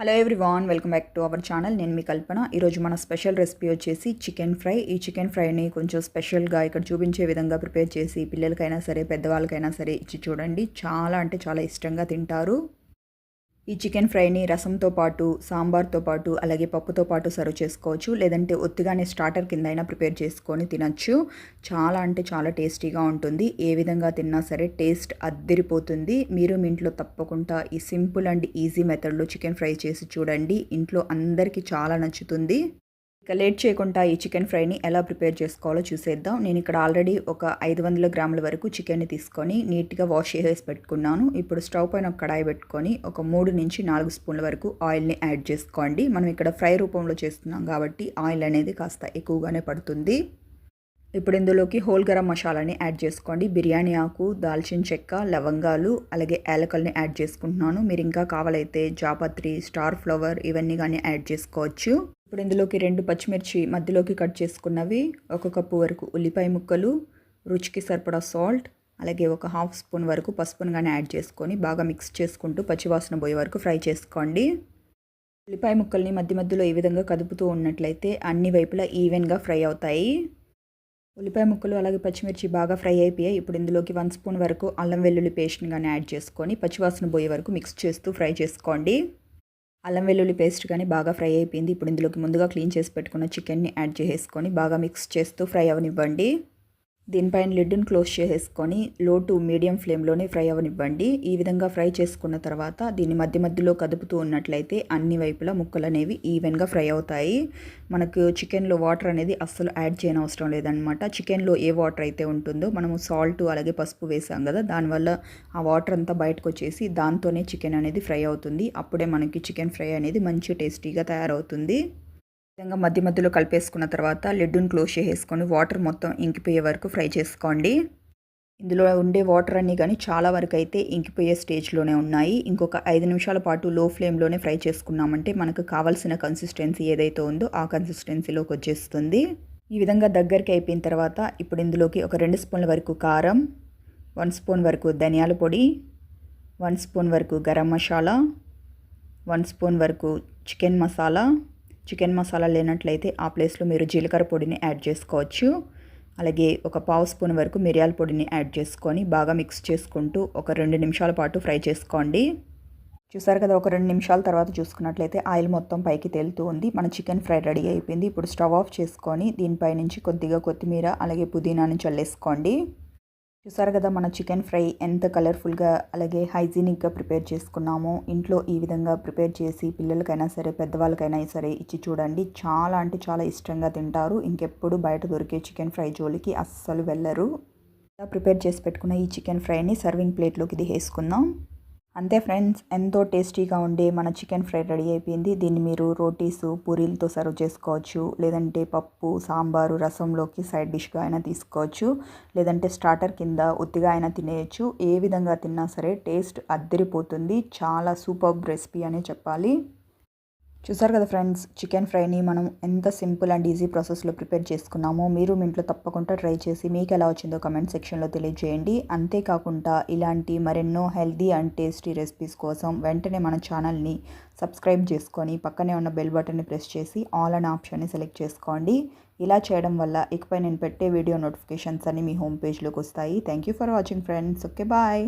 Hello everyone welcome back to our channel నేను మీ కల్పన. ఈరోజు మన స్పెషల్ రెసిపీ వచ్చేసి చికెన్ ఫ్రై. ఈ చికెన్ ఫ్రైని కొంచెం స్పెషల్గా ఇక్కడ చూపించే విధంగా ప్రిపేర్ చేసి పిల్లలకైనా సరే పెద్దవాళ్ళకైనా సరే ఇచ్చి చూడండి. చాలా అంటే చాలా ఇష్టంగా తింటారు. ఈ చికెన్ ఫ్రైని రసంతో పాటు సాంబార్తో పాటు అలాగే పప్పుతో పాటు సర్వ్ చేసుకోవచ్చు. లేదంటే ఒత్తిగానే స్టార్టర్ కింద అయినా ప్రిపేర్ చేసుకొని తినచ్చు. చాలా అంటే చాలా టేస్టీగా ఉంటుంది. ఏ విధంగా తిన్నా సరే టేస్ట్ అద్దరిపోతుంది. మీరు మీ ఇంట్లో తప్పకుండా ఈ సింపుల్ అండ్ ఈజీ మెథడ్లో చికెన్ ఫ్రై చేసి చూడండి. ఇంట్లో అందరికీ చాలా నచ్చుతుంది. ఇక లేట్ చేయకుండా ఈ చికెన్ ఫ్రైని ఎలా ప్రిపేర్ చేసుకోవాలో చూసేద్దాం. నేను ఇక్కడ ఆల్రెడీ ఒక ఐదు వందల గ్రాముల వరకు చికెన్ని తీసుకొని నీట్గా వాష్ చేసేసి పెట్టుకున్నాను. ఇప్పుడు స్టవ్ పైన ఒక కడాయి పెట్టుకొని ఒక మూడు నుంచి నాలుగు స్పూన్ల వరకు ఆయిల్ని యాడ్ చేసుకోండి. మనం ఇక్కడ ఫ్రై రూపంలో చేస్తున్నాం కాబట్టి ఆయిల్ అనేది కాస్త ఎక్కువగానే పడుతుంది. ఇప్పుడు ఇందులోకి హోల్ గరం మసాలాని యాడ్ చేసుకోండి. బిర్యానీ ఆకు దాల్చిన చెక్క లవంగాలు అలాగే యాలకల్ని యాడ్ చేసుకుంటున్నాను. మీరు ఇంకా కావాలైతే జాపత్రి స్టార్ ఫ్లవర్ ఇవన్నీ కానీ యాడ్ చేసుకోవచ్చు. ఇప్పుడు ఇందులోకి రెండు పచ్చిమిర్చి మధ్యలోకి కట్ చేసుకున్నవి ఒక కప్పు వరకు ఉల్లిపాయ ముక్కలు రుచికి సరిపడా సాల్ట్ అలాగే ఒక హాఫ్ స్పూన్ వరకు పసుపును కానీ యాడ్ చేసుకొని బాగా మిక్స్ చేసుకుంటూ పచ్చివాసన పోయే వరకు ఫ్రై చేసుకోండి. ఉల్లిపాయ ముక్కల్ని మధ్య మధ్యలో ఈ విధంగా కదుపుతూ ఉన్నట్లయితే అన్ని వైపులా ఈవెన్గా ఫ్రై అవుతాయి. ఉల్లిపాయ ముక్కలు అలాగే పచ్చిమిర్చి బాగా ఫ్రై అయిపోయాయి. ఇప్పుడు ఇందులోకి వన్ స్పూన్ వరకు అల్లం వెల్లుల్లి పేస్ట్ని కానీ యాడ్ చేసుకొని పచ్చివాసన పోయే వరకు మిక్స్ చేస్తూ ఫ్రై చేసుకోండి. అల్లం వెల్లుల్లి పేస్ట్ కానీ బాగా ఫ్రై అయిపోయింది. ఇప్పుడు ఇందులోకి ముందుగా క్లీన్ చేసి పెట్టుకున్న చికెన్ని యాడ్ చేసుకొని బాగా మిక్స్ చేస్తూ ఫ్రై అవనివ్వండి. దీనిపైన లిడ్ని క్లోజ్ చేసేసుకొని లో టు మీడియం ఫ్లేమ్లోనే ఫ్రై అవనివ్వండి. ఈ విధంగా ఫ్రై చేసుకున్న తర్వాత దీన్ని మధ్య మధ్యలో కదుపుతూ ఉన్నట్లయితే అన్ని వైపులా ముక్కలు అనేవి ఈవెన్గా ఫ్రై అవుతాయి. మనకు చికెన్లో వాటర్ అనేది అస్సలు యాడ్ చేయని అవసరం లేదనమాట చికెన్లో ఏ వాటర్ అయితే ఉంటుందో మనము సాల్ట్ అలాగే పసుపు వేసాం కదా దానివల్ల ఆ వాటర్ అంతా బయటకు వచ్చేసి దాంతోనే చికెన్ అనేది ఫ్రై అవుతుంది. అప్పుడే మనకి చికెన్ ఫ్రై అనేది మంచి టేస్టీగా తయారవుతుంది. విధంగా మధ్య మధ్యలో కలిపేసుకున్న తర్వాత లెడ్డును క్లోజ్ చేసేసుకొని వాటర్ మొత్తం ఇంకిపోయే వరకు ఫ్రై చేసుకోండి. ఇందులో ఉండే వాటర్ అన్నీ కానీ చాలా వరకు అయితే ఇంకిపోయే స్టేజ్లోనే ఉన్నాయి. ఇంకొక ఐదు నిమిషాల పాటు లో ఫ్లేమ్లోనే ఫ్రై చేసుకున్నామంటే మనకు కావాల్సిన కన్సిస్టెన్సీ ఏదైతే ఉందో ఆ కన్సిస్టెన్సీలోకి వచ్చేస్తుంది. ఈ విధంగా దగ్గరికి అయిపోయిన తర్వాత ఇప్పుడు ఇందులోకి ఒక రెండు స్పూన్ల వరకు కారం వన్ స్పూన్ వరకు ధనియాల పొడి వన్ స్పూన్ వరకు గరం మసాలా వన్ స్పూన్ వరకు చికెన్ మసాలా చికెన్ మసాలా లేనట్లయితే ఆ ప్లేస్లో మీరు జీలకర్ర పొడిని యాడ్ చేసుకోవచ్చు. అలాగే ఒక పావు స్పూన్ వరకు మిరియాల పొడిని యాడ్ చేసుకొని బాగా మిక్స్ చేసుకుంటూ ఒక రెండు నిమిషాల పాటు ఫ్రై చేసుకోండి. చూసారు కదా ఒక రెండు నిమిషాల తర్వాత చూసుకున్నట్లయితే ఆయిల్ మొత్తం పైకి తేలుతూ ఉంది. మన చికెన్ ఫ్రై రెడీ అయిపోయింది. ఇప్పుడు స్టవ్ ఆఫ్ చేసుకొని దీనిపై నుంచి కొద్దిగా కొత్తిమీర అలాగే పుదీనాను చల్లేసుకోండి. చూసారు కదా మన చికెన్ ఫ్రై ఎంత కలర్ఫుల్గా అలాగే హైజీనిక్గా ప్రిపేర్ చేసుకున్నామో. ఇంట్లో ఈ విధంగా ప్రిపేర్ చేసి పిల్లలకైనా సరే పెద్దవాళ్ళకైనా సరే ఇచ్చి చూడండి. చాలా అంటే చాలా ఇష్టంగా తింటారు. ఇంకెప్పుడు బయట దొరికే చికెన్ ఫ్రై జోలికి అస్సలు వెళ్ళరు. ప్రిపేర్ చేసి పెట్టుకున్న ఈ చికెన్ ఫ్రైని సర్వింగ్ ప్లేట్లోకి ఇది వేసుకుందాం అంతే ఫ్రెండ్స్ ఎంతో టేస్టీగా ఉండే మన చికెన్ ఫ్రై రెడీ అయిపోయింది. దీన్ని మీరు రోటీస్ పూరీలతో సర్వ్ చేసుకోవచ్చు. లేదంటే పప్పు సాంబారు రసంలోకి సైడ్ డిష్గా అయినా తీసుకోవచ్చు. లేదంటే స్టార్టర్ కింద ఉత్తిగా అయినా తినేయచ్చు. ఏ విధంగా తిన్నా సరే టేస్ట్ అద్దరిపోతుంది. చాలా సూపర్ రెసిపీ అనే చెప్పాలి. చూసారు కదా ఫ్రెండ్స్ చికెన్ ఫ్రైని మనం ఎంత సింపుల్ అండ్ ఈజీ ప్రాసెస్లో ప్రిపేర్ చేసుకున్నామో మీరు మీ ఇంట్లో తప్పకుండా ట్రై చేసి మీకు ఎలా వచ్చిందో కమెంట్ సెక్షన్లో తెలియజేయండి. అంతేకాకుండా ఇలాంటి మరెన్నో హెల్దీ అండ్ టేస్టీ రెసిపీస్ కోసం వెంటనే మన ఛానల్ని సబ్స్క్రైబ్ చేసుకొని పక్కనే ఉన్న బెల్ బటన్ని ప్రెస్ చేసి ఆల్ అనే ఆప్షన్ని సెలెక్ట్ చేసుకోండి. ఇలా చేయడం వల్ల ఇకపై నేను పెట్టే వీడియో నోటిఫికేషన్స్ అన్ని మీ హోమ్ పేజ్లోకి వస్తాయి. Thank you for watching friends. Okay bye.